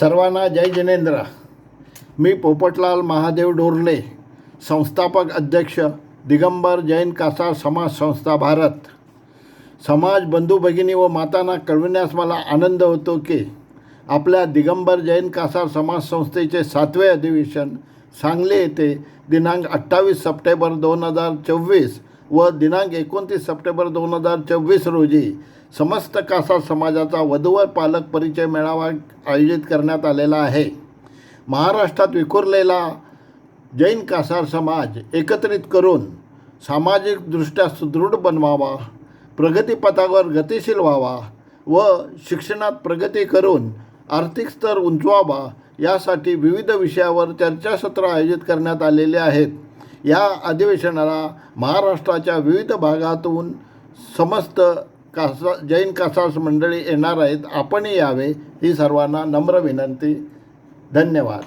सर्वांना जय जिनेंद्र. मी पोपटलाल महादेव डोरले संस्थापक अध्यक्ष दिगंबर जैन कासार समाज संस्था भारत. समाज बंधू भगिनी व मातांना कळविण्यास मला आनंद होतो की आपल्या दिगंबर जैन कासार समाज संस्थेचे सातवे अधिवेशन सांगली येथे दिनांक अठ्ठावीस सप्टेंबर दोन हजार चोवीस व दिनांक एकोणतीस सप्टेंबर दोन हजार चोवीस रोजी समस्त कासार समाजाचा वधूवर पालक परिचय मेळावा आयोजित करण्यात आलेला आहे. महाराष्ट्रात विखुरलेला जैन कासार समाज एकत्रित करून सामाजिकदृष्ट्या सुदृढ बनवावा प्रगतीपथावर गतिशील व्हावा व शिक्षणात प्रगती करून आर्थिक स्तर उंचवावा यासाठी विविध विषयावर चर्चासत्र आयोजित करण्यात आलेले आहेत. या अधिवेशनाला महाराष्ट्राच्या विविध भागातून समस्त कासा जैन कासार मंडळी येणार आहेत. आपणही यावे. ही सर्वांना नम्र विनंती. धन्यवाद.